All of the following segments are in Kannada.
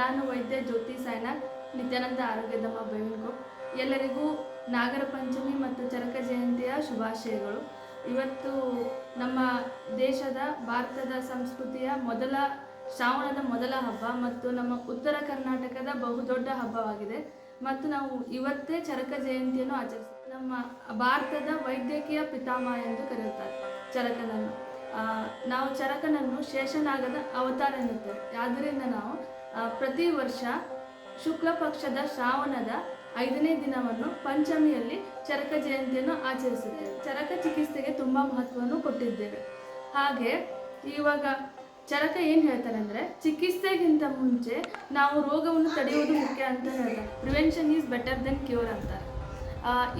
ನಾನು ವೈದ್ಯ ಜ್ಯೋತಿ ಸಾಯ್ನಾಥ್, ನಿತ್ಯಾನಂದ ಆರೋಗ್ಯಧಾಮ ಬೇವಿನಕೋ ಎಲ್ಲರಿಗೂ ನಾಗರ ಪಂಚಮಿ ಮತ್ತು ಚರಕ ಜಯಂತಿಯ ಶುಭಾಶಯಗಳು. ಇವತ್ತು ನಮ್ಮ ದೇಶದ, ಭಾರತದ ಸಂಸ್ಕೃತಿಯ ಮೊದಲ, ಶ್ರಾವಣದ ಮೊದಲ ಹಬ್ಬ ಮತ್ತು ನಮ್ಮ ಉತ್ತರ ಕರ್ನಾಟಕದ ಬಹುದೊಡ್ಡ ಹಬ್ಬವಾಗಿದೆ. ಮತ್ತು ನಾವು ಇವತ್ತೇ ಚರಕ ಜಯಂತಿಯನ್ನು ಆಚರಿಸ್ತೀವಿ ನಮ್ಮ ಭಾರತದ ವೈದ್ಯಕೀಯ ಪಿತಾಮಹ ಎಂದು ಕರೆಯುತ್ತಾರೆ. ಚರಕನನ್ನು. ನಾವು ಚರಕನನ್ನು ಶೇಷನಾಗದ ಅವತಾರ ಎನ್ನುತ್ತೇವೆ. ಆದ್ದರಿಂದ ನಾವು ಪ್ರತಿ ವರ್ಷ ಶುಕ್ಲ ಪಕ್ಷದ ಶ್ರಾವಣದ ಐದನೇ ದಿನವನ್ನು ಪಂಚಮಿಯಲ್ಲಿ ಚರಕ ಜಯಂತಿಯನ್ನು ಆಚರಿಸುತ್ತೇವೆ. ಚರಕ ಚಿಕಿತ್ಸೆಗೆ ತುಂಬ ಮಹತ್ವವನ್ನು ಕೊಟ್ಟಿದ್ದೇವೆ. ಹಾಗೆ ಇವಾಗ ಚರಕ ಏನು ಹೇಳ್ತಾರೆ ಅಂದರೆ ಚಿಕಿತ್ಸೆಗಿಂತ ಮುಂಚೆ ನಾವು ರೋಗವನ್ನು ತಡೆಯುವುದು ಮುಖ್ಯ ಅಂತ ಹೇಳ್ತಾರೆ. Prevention is better than cure ಅಂತಾರೆ.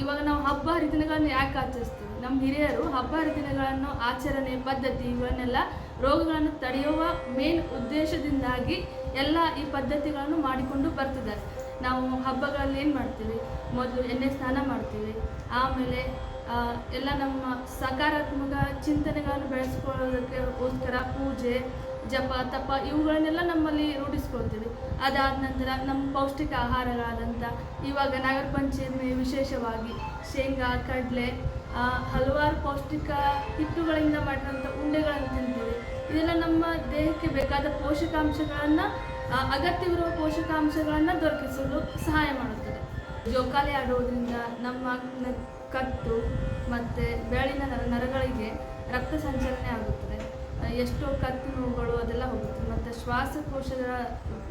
ಇವಾಗ ನಾವು ಹಬ್ಬ ಹರಿದಿನಗಳನ್ನು ಯಾಕೆ ಆಚರಿಸ್ತೀವಿ? ನಮ್ಮ ಹಿರಿಯರು ಹಬ್ಬ ಹರಿದಿನಗಳನ್ನು ಆಚರಣೆ, ಪದ್ಧತಿ, ಇವನ್ನೆಲ್ಲ ರೋಗಗಳನ್ನು ತಡೆಯುವ ಮೇನ್ ಉದ್ದೇಶದಿಂದಾಗಿ ಎಲ್ಲ ಈ ಪದ್ಧತಿಗಳನ್ನು ಮಾಡಿಕೊಂಡು ಬರ್ತಿದ್ದಾರೆ. ನಾವು ಹಬ್ಬಗಳಲ್ಲಿ ಏನು ಮಾಡ್ತೀವಿ? ಮೊದಲು ಎಣ್ಣೆ ಸ್ನಾನ ಮಾಡ್ತೀವಿ. ಆಮೇಲೆ ಎಲ್ಲ ನಮ್ಮ ಸಕಾರಾತ್ಮಕ ಚಿಂತನೆಗಳನ್ನು ಬೆಳೆಸ್ಕೊಳ್ಳೋದಕ್ಕೋಸ್ಕರ ಪೂಜೆ, ಜಪ, ತಪ ಇವುಗಳನ್ನೆಲ್ಲ ನಮ್ಮಲ್ಲಿ ರೂಢಿಸ್ಕೊಳ್ತೀವಿ. ಅದಾದ ನಂತರ ನಮ್ಮ ಪೌಷ್ಟಿಕ ಆಹಾರಗಳಾದಂಥ ಇವಾಗ ನಾಗರ ಪಂಚಮಿ ವಿಶೇಷವಾಗಿ ಶೇಂಗಾ, ಕಡಲೆ ಹಲವಾರು ಪೌಷ್ಟಿಕ ಹಿಟ್ಟುಗಳಿಂದ ಮಾಡಿದಂಥ ಉಂಡೆಗಳನ್ನು ತಿಂತೀವಿ. ಇದೆಲ್ಲ ನಮ್ಮ ದೇಹಕ್ಕೆ ಬೇಕಾದ ಪೋಷಕಾಂಶಗಳನ್ನು ಅಗತ್ಯವಿರುವ ಪೋಷಕಾಂಶಗಳನ್ನು ದೊರಕಿಸಲು ಸಹಾಯ ಮಾಡುತ್ತದೆ. ಜೋಕಾಲಿ ಆಡುವುದರಿಂದ ನಮ್ಮ ಕತ್ತು ಮತ್ತು ಬೆರಳಿನ ನರ, ನರಗಳಿಗೆ ರಕ್ತ ಸಂಚಲನೆ ಆಗುತ್ತದೆ. ಎಷ್ಟೋ ಕತ್ತು ನೋವುಗಳು ಅದೆಲ್ಲ ಹೋಗುತ್ತೆ. ಮತ್ತು ಶ್ವಾಸಕೋಶದ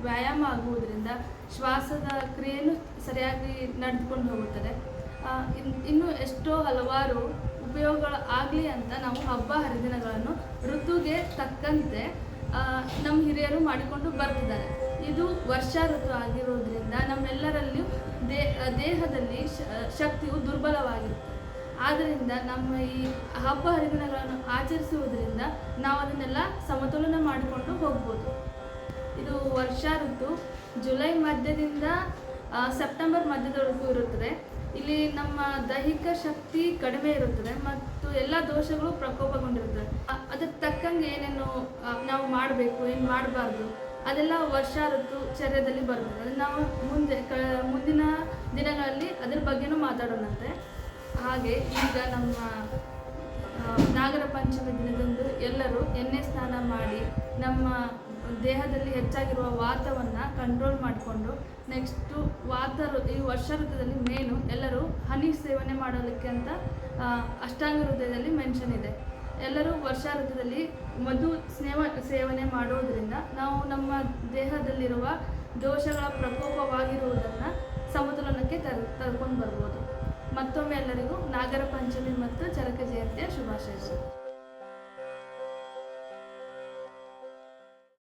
ವ್ಯಾಯಾಮ ಆಗುವುದರಿಂದ ಶ್ವಾಸದ ಕ್ರಿಯೆಯೂ ಸರಿಯಾಗಿ ನಡೆದುಕೊಂಡು ಹೋಗುತ್ತದೆ. ಇನ್ನು ಎಷ್ಟೋ ಹಲವಾರು ಉಪಯೋಗಗಳು ಆಗಲಿ ಅಂತ ನಾವು ಹಬ್ಬ ಹರಿದಿನಗಳನ್ನು ಋತುಗೆ ತಕ್ಕಂತೆ ನಮ್ಮ ಹಿರಿಯರು ಮಾಡಿಕೊಂಡು ಬರ್ತಿದ್ದಾರೆ. ಇದು ವರ್ಷ ಋತು ಆಗಿರೋದ್ರಿಂದ ನಮ್ಮೆಲ್ಲರಲ್ಲಿಯೂ ದೇ ದೇಹದಲ್ಲಿ ಶಕ್ತಿಯು ದುರ್ಬಲವಾಗಿರುತ್ತೆ. ಆದ್ದರಿಂದ ನಮ್ಮ ಈ ಹಬ್ಬ ಹರಿದಿನಗಳನ್ನು ಆಚರಿಸುವುದರಿಂದ ನಾವು ಅದನ್ನೆಲ್ಲ ಸಮತೋಲನ ಮಾಡಿಕೊಂಡು ಹೋಗ್ಬೋದು. ಇದು ವರ್ಷ ಋತು ಜುಲೈ ಮಧ್ಯದಿಂದ ಸೆಪ್ಟೆಂಬರ್ ಮಧ್ಯದವರೆಗೂ ಇರುತ್ತದೆ. ಇಲ್ಲಿ ನಮ್ಮ ದೈಹಿಕ ಶಕ್ತಿ ಕಡಿಮೆ ಇರುತ್ತದೆ ಮತ್ತು ಎಲ್ಲ ದೋಷಗಳು ಪ್ರಕೋಪಗೊಂಡಿರುತ್ತದೆ ಅದಕ್ಕೆ ತಕ್ಕಂಗೆ ಏನೇನು ನಾವು ಮಾಡಬೇಕು, ಏನು ಮಾಡಬಾರ್ದು, ಅದೆಲ್ಲ ವರ್ಷ ಋತು ಚರ್ಯದಲ್ಲಿ ಬರುತ್ತದೆ. ನಾವು ಮುಂದೆ, ಕ, ಮುಂದಿನ ದಿನಗಳಲ್ಲಿ ಅದ್ರ ಬಗ್ಗೆನೂ ಮಾತಾಡೋಣಂತೆ. ಹಾಗೆ ಈಗ ನಮ್ಮ ನಾಗರ ಪಂಚಮಿ ದಿನದಂದು ಎಲ್ಲರೂ ಎಣ್ಣೆ ಸ್ನಾನ ಮಾಡಿ ನಮ್ಮ ದೇಹದಲ್ಲಿ ಹೆಚ್ಚಾಗಿರುವ ವಾತವನ್ನು ಕಂಟ್ರೋಲ್ ಮಾಡಿಕೊಂಡು ನೆಕ್ಸ್ಟು ವಾತ ಈ ವರ್ಷ ಋತುದಲ್ಲಿ ಮೇನು ಎಲ್ಲರೂ ಹನಿ ಸೇವನೆ ಮಾಡೋದಕ್ಕೆ ಅಂತ ಅಷ್ಟಾಂಗ ಹೃದಯದಲ್ಲಿ ಮೆನ್ಷನ್ ಇದೆ. ಎಲ್ಲರೂ ವರ್ಷ ಋತುದಲ್ಲಿ ಮಧು ಸ್ನೇಹ ಸೇವನೆ ಮಾಡೋದ್ರಿಂದ ನಾವು ನಮ್ಮ ದೇಹದಲ್ಲಿರುವ ದೋಷಗಳ ಪ್ರಕೋಪವಾಗಿರುವುದನ್ನು ಸಮತೋಲನಕ್ಕೆ ತರ್, ತರ್ಕೊಂಡು ಬರ್ಬೋದು. ಮತ್ತೊಮ್ಮೆ ಎಲ್ಲರಿಗೂ ನಾಗರ ಪಂಚಮಿ ಮತ್ತು ಶುಭಾಶಯಗಳು